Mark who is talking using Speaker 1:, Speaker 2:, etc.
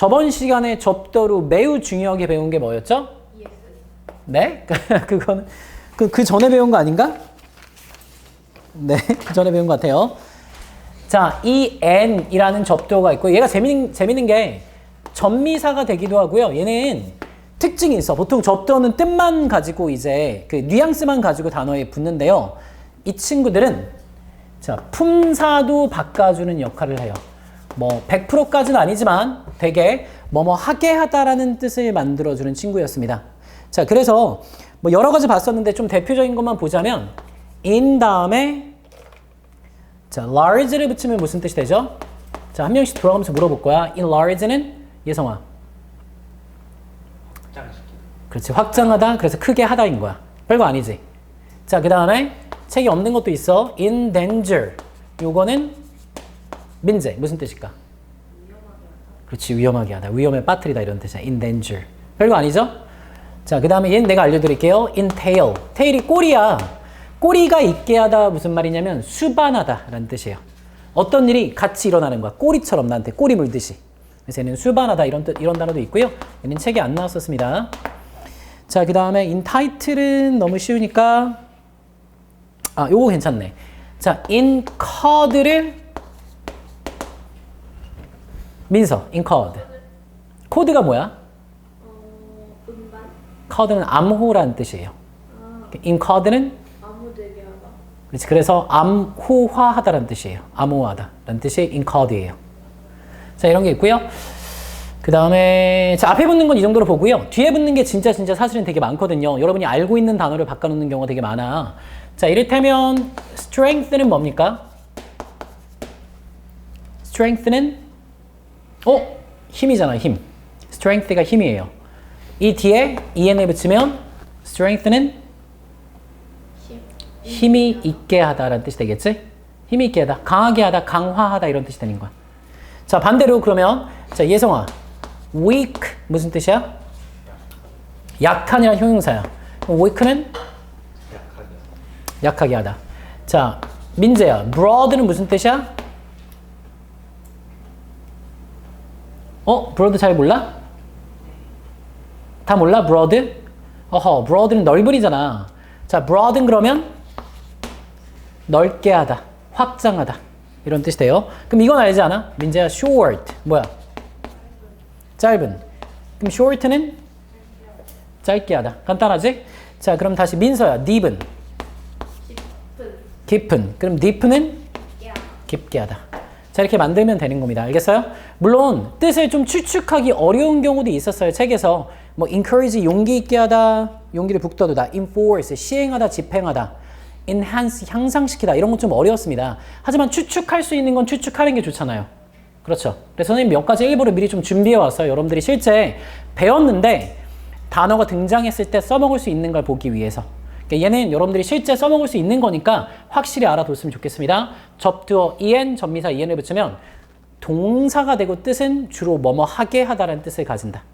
Speaker 1: 저번 시간에 접도로 매우 중요하게 배운 게 뭐였죠? 네? 그거는 그, 그 전에 배운 거 아닌가? 네, 그 전에 배운 것 같아요. 자, 이 n이라는 접두어가 있고 얘가 재밌는 재밌는 게 전미사가 되기도 하고요. 얘는 특징이 있어. 보통 접두어는 뜻만 가지고 이제 그 뉘앙스만 가지고 단어에 붙는데요. 이 친구들은 자, 품사도 바꿔주는 역할을 해요. 뭐 100%까지는 아니지만 되게 뭐뭐 하게 하다라는 뜻을 만들어주는 친구였습니다. 자, 그래서 뭐 여러 가지 봤었는데 좀 대표적인 것만 보자면 in 다음에 자, large를 붙이면 무슨 뜻이 되죠? 자, 한 명씩 돌아가면서 물어볼 거야. in large는 예성아. 그렇지. 확장하다. 그래서 크게 하다인 거야. 별거 아니지. 자, 그 다음에 책이 없는 것도 있어. in danger. 요거는 민재. 무슨 뜻일까? 그렇지. 위험하게 하다. 위험에 빠뜨리다 이런 뜻이야. in danger. 별거 아니죠? 자, 그 다음에 얘는 내가 알려드릴게요. in tail. tail이 꼬리야. 꼬리가 있게 하다 무슨 말이냐면 수반하다 라는 뜻이에요. 어떤 일이 같이 일어나는 거야. 꼬리처럼 나한테 꼬리 물듯이. 그래서 얘는 수반하다 이런 뜻, 이런 단어도 있고요. 얘는 책에 안 나왔었습니다. 자, 그 다음에 in title은 너무 쉬우니까 아, 요거 괜찮네. 자, in card를 민서, card. 코드가 뭐야?
Speaker 2: 음반?
Speaker 1: 카드는 암호라는 뜻이에요.
Speaker 2: 아무되게 하다.
Speaker 1: 그렇지. 그래서 암호화하다라는 뜻이에요. 암호화하다라는 뜻이 card이에요. 자, 이런 게 있고요. 그 다음에 자 앞에 붙는 건 이 정도로 보고요. 뒤에 붙는 게 진짜 진짜 사실은 되게 많거든요. 여러분이 알고 있는 단어를 바꿔놓는 경우가 되게 많아. 자 이를테면 strength는 뭡니까? strength는 어 힘이잖아 힘. strength가 힘이에요. 이 뒤에 en을 붙이면 strength는
Speaker 2: 힘.
Speaker 1: 힘이 있게 하다라는 뜻이 되겠지? 힘이 있게 하다, 강하게 하다, 강화하다 이런 뜻이 되는 거야. 자 반대로 그러면 자 예성아 weak 무슨 뜻이야? 약한이란 형용사야. weak는 약하게 하다. 자 민재야 broad는 무슨 뜻이야? 어 broad 잘 몰라? 다 몰라 broad? 어허 broad는 넓은이잖아. 자 broad는 그러면 넓게 하다, 확장하다 이런 뜻이 돼요. 그럼 이건 알지 않아? 민재야 short 뭐야? 짧은. 그럼 short는 짧게 하다. 간단하지? 자 그럼 다시 민서야 deep은
Speaker 2: 깊은.
Speaker 1: 깊은. 그럼 deep는
Speaker 2: 야.
Speaker 1: 깊게 하다. 자 이렇게 만들면 되는 겁니다. 알겠어요? 물론 뜻을 좀 추측하기 어려운 경우도 있었어요. 책에서 뭐 encourage 용기 있게 하다, 용기를 북돋우다, enforce 시행하다, 집행하다, enhance 향상시키다 이런 건 좀 어려웠습니다. 하지만 추측할 수 있는 건 추측하는 게 좋잖아요. 그렇죠. 그래서 선생님 몇 가지 일부러 미리 좀 준비해 왔어요. 여러분들이 실제 배웠는데 단어가 등장했을 때 써먹을 수 있는 걸 보기 위해서. 그러니까 얘는 여러분들이 실제 써먹을 수 있는 거니까 확실히 알아뒀으면 좋겠습니다. 접두어 en, 전미사 en을 붙이면 동사가 되고 뜻은 주로 뭐뭐 하게 하다라는 뜻을 가진다.